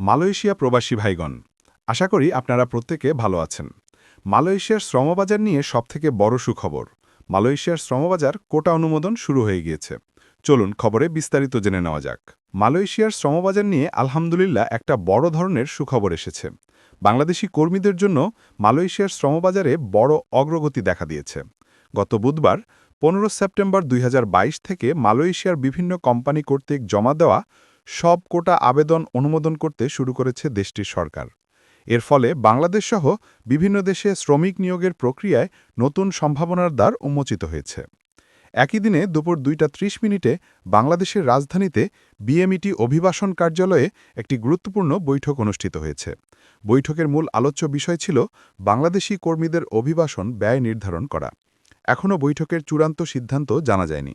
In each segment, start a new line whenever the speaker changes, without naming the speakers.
Malaysia প্রবাসী ভাইগণ, আশা করি আপনারা প্রত্যেকে ভালো আছেন। মালয়েশিয়ার শ্রমবাজার নিয়ে সবথেকে বড় সুখবর, মালয়েশিয়ার শ্রমবাজার কোটা অনুমোদন শুরু হয়ে গিয়েছে। চলুন খবরে বিস্তারিত জেনে নেওয়া যাক। মালয়েশিয়ার শ্রমবাজার নিয়ে আলহামদুলিল্লাহ একটা বড় ধরনের সুখবর এসেছে। বাংলাদেশি কর্মীদের জন্য মালয়েশিয়ার শ্রমবাজারে বড় অগ্রগতি দেখা দিয়েছে। গত বুধবার, পনেরো সেপ্টেম্বর দুই হাজার বাইশ থেকে মালয়েশিয়ার বিভিন্ন কোম্পানি কর্তৃক জমা দেওয়া সব কোটা আবেদন অনুমোদন করতে শুরু করেছে দেশটির সরকার। এর ফলে বাংলাদেশসহ বিভিন্ন দেশে শ্রমিক নিয়োগের প্রক্রিয়ায় নতুন সম্ভাবনার দ্বার উন্মোচিত হয়েছে। একই দিনে দুপুর দুইটা ত্রিশ মিনিটে বাংলাদেশের রাজধানীতে বিএমইটি অভিবাসন কার্যালয়ে একটি গুরুত্বপূর্ণ বৈঠক অনুষ্ঠিত হয়েছে। বৈঠকের মূল আলোচ্য বিষয় ছিল বাংলাদেশি কর্মীদের অভিবাসন ব্যয় নির্ধারণ করা। এখনও বৈঠকের চূড়ান্ত সিদ্ধান্ত জানা যায়নি।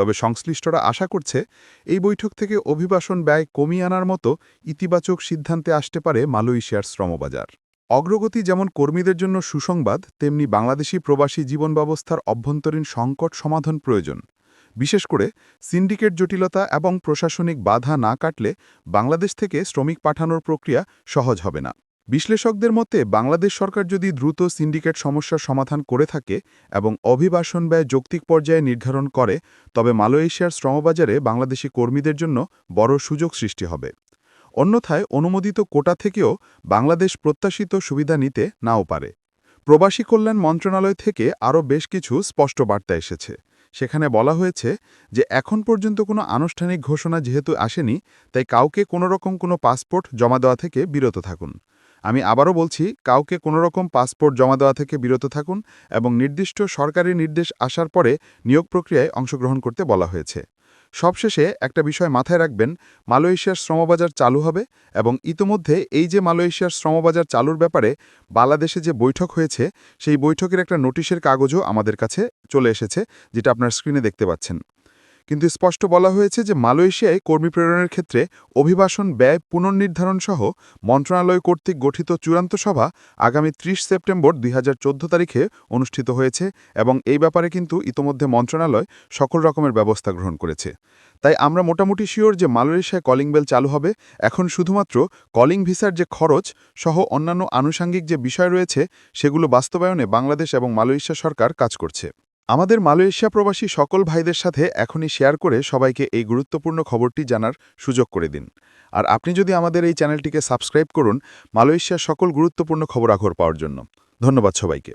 তবে সংশ্লিষ্টরা আশা করছে এই বৈঠক থেকে অভিবাসন ব্যয় কমিয়ে আনার মতো ইতিবাচক সিদ্ধান্তে আসতে পারে মালয়েশিয়ার শ্রমবাজার। অগ্রগতি যেমন কর্মীদের জন্য সুসংবাদ, তেমনি বাংলাদেশি প্রবাসী জীবন ব্যবস্থার অভ্যন্তরীণ সংকট সমাধান প্রয়োজন। বিশেষ করে সিন্ডিকেট জটিলতা এবং প্রশাসনিক বাধা না কাটলে বাংলাদেশ থেকে শ্রমিক পাঠানোর প্রক্রিয়া সহজ হবে না। বিশ্লেষকদের মতে, বাংলাদেশ সরকার যদি দ্রুত সিন্ডিকেট সমস্যার সমাধান করে থাকে এবং অভিবাসন ব্যয় যৌক্তিক পর্যায়ে নির্ধারণ করে, তবে মালয়েশিয়ার শ্রমবাজারে বাংলাদেশি কর্মীদের জন্য বড় সুযোগ সৃষ্টি হবে। অন্যথায়, অনুমোদিত কোটা থেকেও বাংলাদেশ প্রত্যাশিত সুবিধা নিতে নাও পারে। প্রবাসী কল্যাণ মন্ত্রণালয় থেকে আরও বেশ কিছু স্পষ্ট বার্তা এসেছে। সেখানে বলা হয়েছে যে, এখন পর্যন্ত কোনো আনুষ্ঠানিক ঘোষণা যেহেতু আসেনি, তাই কাউকে কোনোরকম কোনো পাসপোর্ট জমা দেওয়া থেকে বিরত থাকুন। আমি আবারও বলছি, কাউকে কোনোরকম পাসপোর্ট জমা দেওয়া থেকে বিরত থাকুন এবং নির্দিষ্ট সরকারি নির্দেশ আসার পরে নিয়োগ প্রক্রিয়ায় অংশগ্রহণ করতে বলা হয়েছে। সবশেষে একটা বিষয় মাথায় রাখবেন, মালয়েশিয়ার শ্রমবাজার চালু হবে এবং ইতোমধ্যে এই যে মালয়েশিয়ার শ্রমবাজার চালুর ব্যাপারে বাংলাদেশে যে বৈঠক হয়েছে, সেই বৈঠকের একটা নোটিশের কাগজও আমাদের কাছে চলে এসেছে, যেটা আপনার স্ক্রিনে দেখতে পাচ্ছেন। কিন্তু স্পষ্ট বলা হয়েছে যে মালয়েশিয়ায় কর্মী প্রেরণের ক্ষেত্রে অভিবাসন ব্যয় পুনর্নির্ধারণ সহ মন্ত্রণালয় কর্তৃক গঠিত চূড়ান্ত সভা আগামী ৩০ সেপ্টেম্বর দুই হাজার চোদ্দ তারিখে অনুষ্ঠিত হয়েছে এবং এই ব্যাপারে কিন্তু ইতোমধ্যে মন্ত্রণালয় সকল রকমের ব্যবস্থা গ্রহণ করেছে। তাই আমরা মোটামুটি শিওর যে মালয়েশিয়ায় কলিং বেল চালু হবে। এখন শুধুমাত্র কলিং ভিসার যে খরচ সহ অন্যান্য আনুষাঙ্গিক যে বিষয় রয়েছে, সেগুলো বাস্তবায়নে বাংলাদেশ এবং মালয়েশিয়া সরকার কাজ করছে। আমাদের মালয়েশিয়া প্রবাসী সকল ভাইদের সাথে এখনই শেয়ার করে সবাইকে এই গুরুত্বপূর্ণ খবরটি জানার সুযোগ করে দিন। আর আপনি যদি আমাদের এই চ্যানেলটিকে সাবস্ক্রাইব করুন, মালয়েশিয়ার সকল গুরুত্বপূর্ণ খবরাখবর পাওয়ার জন্য। ধন্যবাদ সবাইকে।